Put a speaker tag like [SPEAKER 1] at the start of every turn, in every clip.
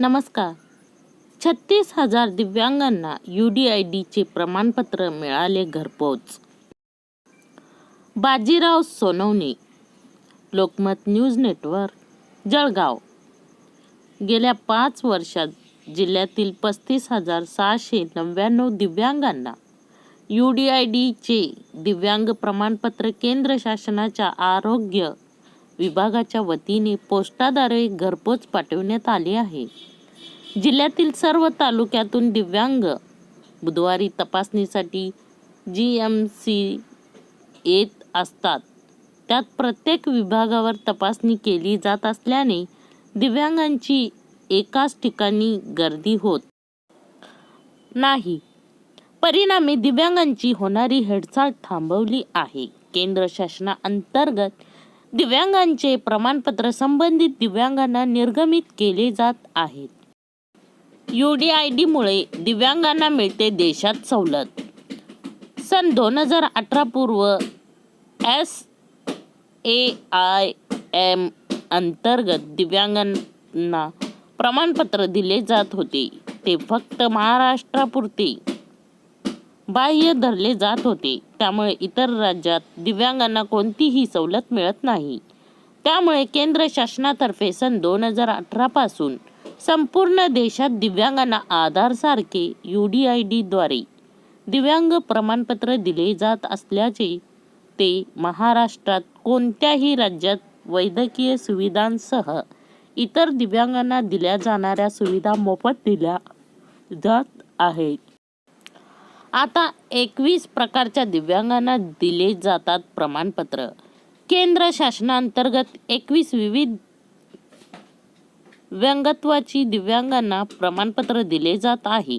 [SPEAKER 1] नमस्कार. छत्तीस हजार दिव्यांगांना यू डी आय डीचे प्रमाणपत्र मिळाले घरपोच. Bajirao Sonawane Lokmat news network Jalgaon. गेल्या पाच वर्षात जिल्ह्यातील पस्तीस हजार सहाशे नव्याण्णव दिव्यांगांना यू डी आय डीचे दिव्यांग प्रमाणपत्र केंद्र शासनाच्या आरोग्य विभागाच्या वतीने पोस्टाद्वारे घरपोच पाठवण्यात आली आहे. जिल्ह्यातील सर्व तालुक्यातून दिव्यांग बुधवारी तपासणीसाठी जी एम सी येत असतात. त्यात प्रत्येक विभागावर तपासणी केली जात असल्याने दिव्यांगांची एकाच ठिकाणी गर्दी होत नाही. परिणामी दिव्यांगांची होणारी हेळसाळ थांबवली आहे. केंद्र शासनाअंतर्गत दिव्यांगांचे प्रमाणपत्र संबंधित दिव्यांगांना निर्गमित केले जात आहेत. यू डी आय डीमुळे दिव्यांगांना मिळते देशात सवलत. सन दोन हजार अठरा पूर्व एस ए आय एम अंतर्गत दिव्यांगांना प्रमाणपत्र दिले जात होते. ते फक्त महाराष्ट्रापुरते. बाह्य धरले जात होते. त्यामुळे इतर राज्यात दिव्यांगांना कोणतीही सवलत मिळत नाही. त्यामुळे केंद्र शासनातर्फे सन दोन हजार अठरापासून संपूर्ण देशात दिव्यांगांना आधारसारखे यू डी आय डीद्वारे दिव्यांग प्रमाणपत्र दिले जात असल्याचे ते महाराष्ट्रात कोणत्याही राज्यात वैद्यकीय सुविधांसह इतर दिव्यांगांना दिल्या जाणाऱ्या सुविधा मोफत दिल्या जात आहेत. आता एकवीस प्रकारच्या दिव्यांगांना दिले जातात प्रमाणपत्र. केंद्र शासनांतर्गत एकवीस विविध व्यंगत्वाची दिव्यांगांना प्रमाणपत्र दिले जात आहे.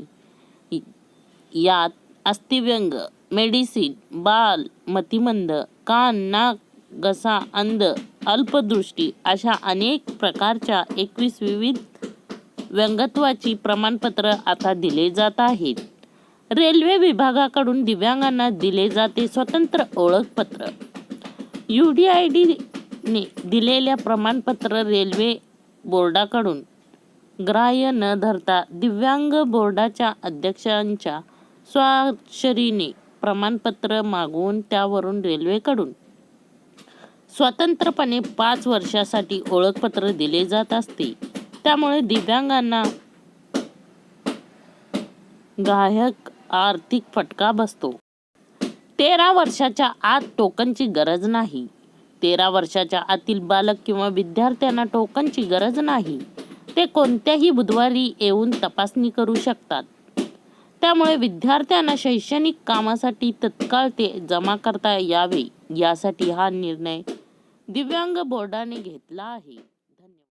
[SPEAKER 1] यात अस्थिव्यंग मेडिसिन बाल मतिमंद कान नाक घसा अंध अल्पदृष्टी अशा अनेक प्रकारच्या एकवीस विविध व्यंगत्वाची प्रमाणपत्र आता दिले जात आहेत. रेल्वे विभागाकडून दिव्यांगांना दिले जाते स्वतंत्र ओळखपत्र. यू डी आय डीने दिलेल्या प्रमाणपत्र रेल्वे बोर्डाकडून. ग्राह्य न धरता दिव्यांग बोर्डाच्या अध्यक्षांच्या स्वाक्षरीने प्रमाणपत्र मागवून त्यावरून रेल्वेकडून. स्वतंत्रपणे पाच वर्षासाठी ओळखपत्र दिले जात असते. त्यामुळे दिव्यांगांना गायक आर्थिक फटका बसतो. तेरा वर्षाच्या आत टोकनची गरज नाही. तेरा वर्षाच्या आतील बालक किंवा विद्यार्थ्यांना टोकनची गरज नाही. ते कोणत्याही बुधवारी येऊन तपासणी करू शकतात. त्यामुळे विद्यार्थ्यांना शैक्षणिक कामासाठी तत्काळ ते जमा करता यावे यासाठी हा निर्णय दिव्यांग बोर्डाने घेतला आहे.